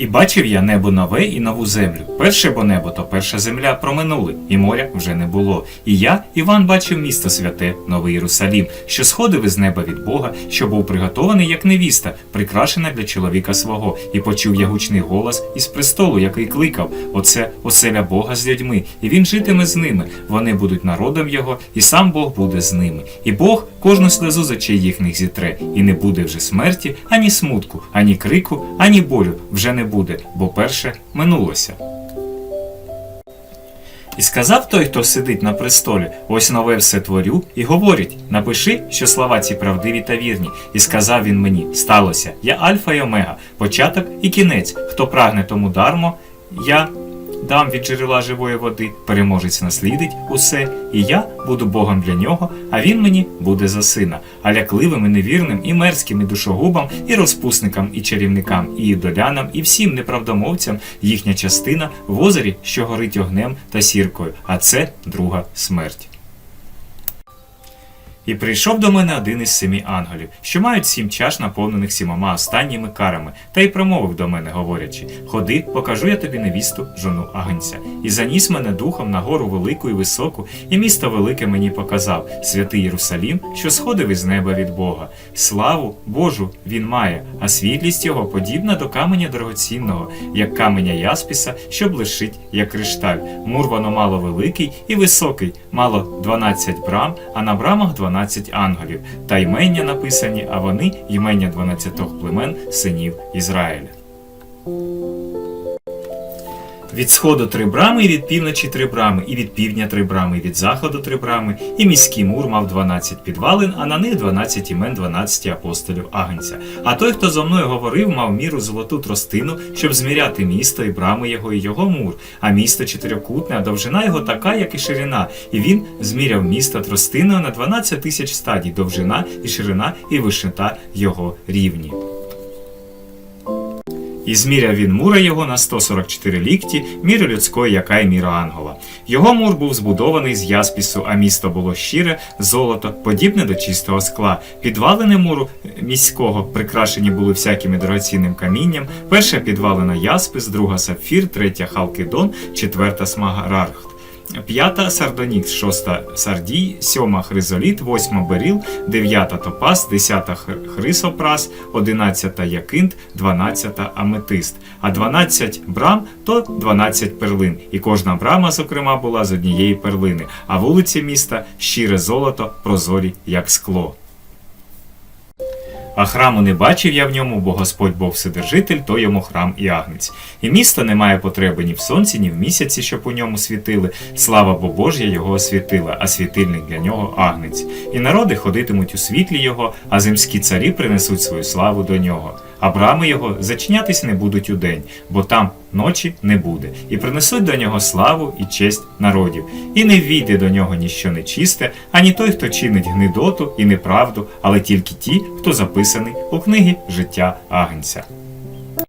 І бачив я небо нове і нову землю. Перше бо небо, то перша земля проминули, і моря вже не було. І я, Іван, бачив місто святе, новий Єрусалім, що сходив із неба від Бога, що був приготований як невіста, прикрашена для чоловіка свого, і почув я гучний голос із престолу, який кликав: Оце оселя Бога з людьми, і він житиме з ними. Вони будуть народом його, і сам Бог буде з ними. І Бог кожну слезу з очей їхніх зітре, і не буде вже смерті, ані смутку, ані крику, ані болю вже не буде, бо перше минулося. І сказав той, хто сидить на престолі, ось нове все творю, і говорить: напиши, що слова ці правдиві та вірні. І сказав він мені: сталося, я Альфа і Омега, початок і кінець. Хто прагне тому дармо, я дам від джерела живої води, переможець наслідить усе, і я буду Богом для нього, а він мені буде за сина, а лякливим і невірним, і мерзким, і душогубам, і розпусникам, і чарівникам, і ідолянам, і всім неправдомовцям їхня частина в озері, що горить огнем та сіркою, а це друга смерть. І прийшов до мене один із семи ангелів, що мають сім чаш, наповнених сімома останніми карами, та й промовив до мене, говорячи: Ходи, покажу я тобі невісту, жону агнця. І заніс мене духом на гору велику і високу, і місто велике мені показав, святий Єрусалім, що сходив із неба від Бога. Славу Божу він має, а світлість його подібна до каменя дорогоцінного, як каменя яспіса, що блищить, як кришталь. Мур воно мало великий і високий, мало 12 брам, а на брамах 12 ангелів, та ймення написані, а вони ймення 12 племен синів Ізраїля. Від сходу три брами, і від півночі три брами, і від півдня три брами, і від заходу три брами, і міський мур мав 12 підвалин, а на них 12 імен 12 апостолів Агнця. А той, хто зо мною говорив, мав міру золоту тростину, щоб зміряти місто і брами його, і його мур. А місто чотирикутне, а довжина його така, як і ширина. І він зміряв місто тростиною на 12 тисяч стадій, довжина і ширина, і вишита його рівні. І зміряв він мура його на 144 лікті, міри людської, яка й міра ангола. Його мур був збудований з яспісу, а місто було щире, золото, подібне до чистого скла. Підвалини муру міського прикрашені були всякими дорогоцінним камінням. Перша підвалина яспис, друга сапфір, третя халкидон, четверта смагарархт. П'ята сардонікс, шоста сардій, сьома хризоліт, восьма беріл, дев'ята топаз, десята хрисопрас, одинадцята якинт, дванадцята аметист. А дванадцять брам то дванадцять перлин, і кожна брама, зокрема, була з однієї перлини, а вулиці міста щире золото, прозорі, як скло. А храму не бачив я в ньому, бо Господь Бог Вседержитель, то йому храм і агнець. І місто не має потреби ні в сонці, ні в місяці, щоб у ньому світили. Слава бо Божя його освітила, а світильник для нього агнець. І народи ходитимуть у світлі його, а земські царі принесуть свою славу до нього. А брами його зачинятись не будуть удень, бо там ночі не буде, і принесуть до нього славу і честь народів. І не війде до нього ніщо нечисте, ані той, хто чинить гнидоту і неправду, але тільки ті, хто записаний у книгі життя Агнця.